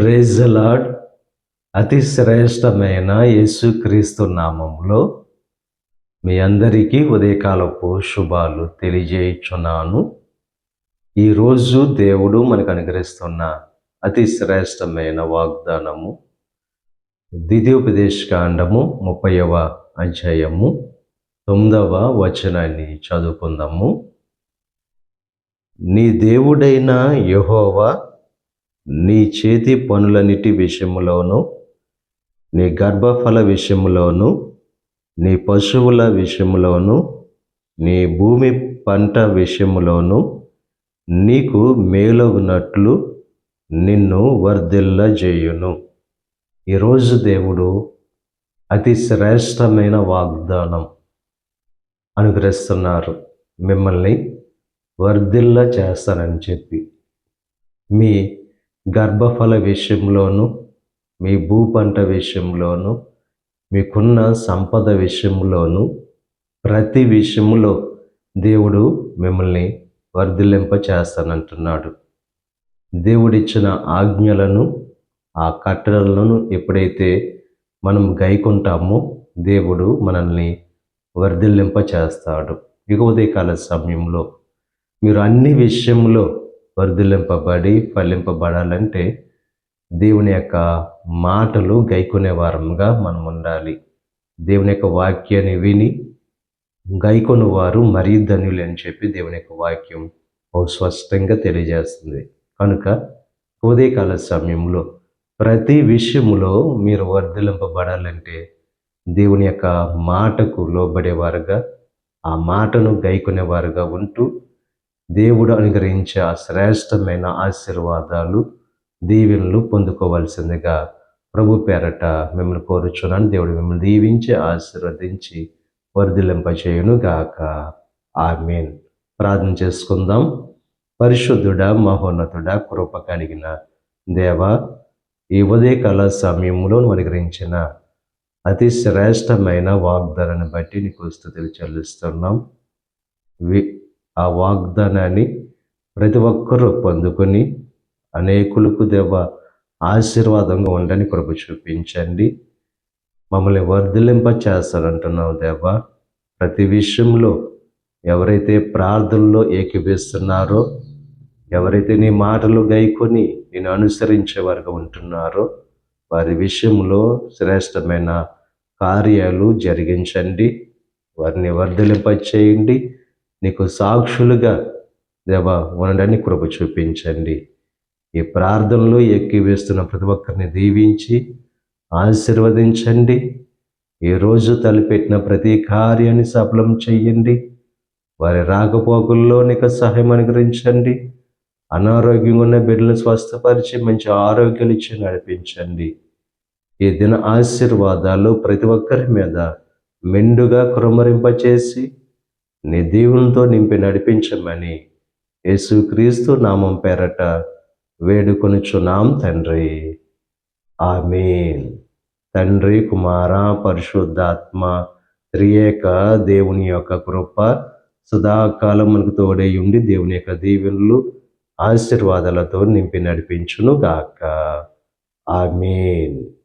Praise the Lord అతి శ్రేష్టమైన యేసుక్రీస్తు నామంలో మీ అందరికీ ఉదయకాలపు శుభాలు తెలియజేయుచున్నాను. ఈరోజు దేవుడు మనకు అనుగ్రహిస్తున్న అతి శ్రేష్టమైన వాగ్దానము ద్వితీయోపదేశకాండము ముప్పైవ అధ్యాయము తొమ్మిదవ వచనాన్ని చదువుకుందాము. నీ దేవుడైన యహోవా నీ చేతి పనులన్నిటి విషయములోను నీ గర్భఫల విషయములోను నీ పశువుల విషయములోను నీ భూమి పంట విషయములోను నీకు మేలగునట్లు నిన్ను వర్ధిల్ల చేయును ఈరోజు దేవుడు అతి శ్రేష్టమైన వాగ్దానం అనుగ్రహిస్తున్నారు. మిమ్మల్ని వర్ధిల్ల చేస్తానని చెప్పి మీ గర్భఫల విషయంలోను మీ భూపంట విషయంలోను మీకున్న సంపద విషయంలోను ప్రతి విషయంలో దేవుడు మిమ్మల్ని వర్ధిల్లింప చేస్తానంటున్నాడు దేవుడిచ్చిన ఆజ్ఞలను ఆ కట్టడలను ఎప్పుడైతే మనం గైకుంటామో దేవుడు మనల్ని వర్ధిల్లింప చేస్తాడు ఇక ఉదయకాల సమయంలో మీరు అన్ని విషయంలో వర్ధిల్లింపబడి ఫలింపబడాలంటే దేవుని యొక్క మాటలు గైకొనే వారంగా మనం ఉండాలి. దేవుని యొక్క వాక్యాన్ని విని గైకొను వారు మరీ ధనులు అని చెప్పి దేవుని యొక్క వాక్యం బహు స్పష్టంగా తెలియజేస్తుంది. కనుక ఉదయకాల సమయంలో ప్రతి విషయంలో మీరు వర్ధిలింపబడాలంటే దేవుని యొక్క మాటకు లోబడేవారుగా ఆ మాటను గైకొనేవారుగా ఉంటూ దేవుడు అనుగ్రహించే ఆ శ్రేష్టమైన ఆశీర్వాదాలు దీవెనలు పొందుకోవాల్సిందిగా ప్రభు పేరట మిమ్మల్ని కోరుచున్నాను. దేవుడు మిమ్మల్ని దీవించి ఆశీర్వదించి వర్ధిలింపచేయునుగాక ఆమెన్. ప్రార్థన చేసుకుందాం. పరిశుద్ధుడ మహోన్నతుడ కృప కలిగిన దేవ ఈ ఉదయకాల సమయంలో అనుగ్రహించిన అతి శ్రేష్టమైన వాగ్దానాన్ని బట్టి నీకు స్థుతులు చెల్లిస్తున్నాం. వి ఆ వాగ్దానాన్ని ప్రతి ఒక్కరూ పొందుకొని అనేకులకు దేవ ఆశీర్వాదంగా ఉండని కృప చూపించండి. మమ్మల్ని వర్ధలింప చేస్తారంటున్నావు దేవ. ప్రతి విషయంలో ఎవరైతే ప్రార్థనలో ఏకీపిస్తున్నారో ఎవరైతే నీ మాటలు గైకొని నేను అనుసరించే వారుగా ఉంటున్నారో వారి విషయంలో శ్రేష్టమైన కార్యాలు జరిగించండి. వారిని వర్ధలింప చేయండి. నీకు సాక్షులుగా దేవ ఉండడానికి కృప చూపించండి. ఈ ప్రార్థనలు ఎక్కి వేస్తున్న ప్రతి ఒక్కరిని దీవించి ఆశీర్వదించండి. ఈరోజు తలపెట్టిన ప్రతి కార్యాన్ని సఫలం చెయ్యండి వారి రాకపోకల్లో నీకు సహాయం అనుగ్రహించండి. అనారోగ్యంగా ఉన్న బిడ్డలు స్వస్థపరిచి మంచి ఆరోగ్యాలు ఇచ్చి నడిపించండి. ఈ దిన ఆశీర్వాదాలు ప్రతి ఒక్కరి మీద మెండుగా కురమరింపచేసి నీ దీవులతో నింపి నడిపించమని యేసుక్రీస్తు నామం పేరట వేడుకొనిచున్నాం తండ్రి. ఆమెన్. తండ్రి కుమార పరిశుద్ధాత్మ త్రియేక దేవుని యొక్క కృప సదాకాలం మనకు తోడై ఉండి దేవుని యొక్క దీవెనలు ఆశీర్వాదాలతో నింపి నడిపించును గాక ఆమెన్.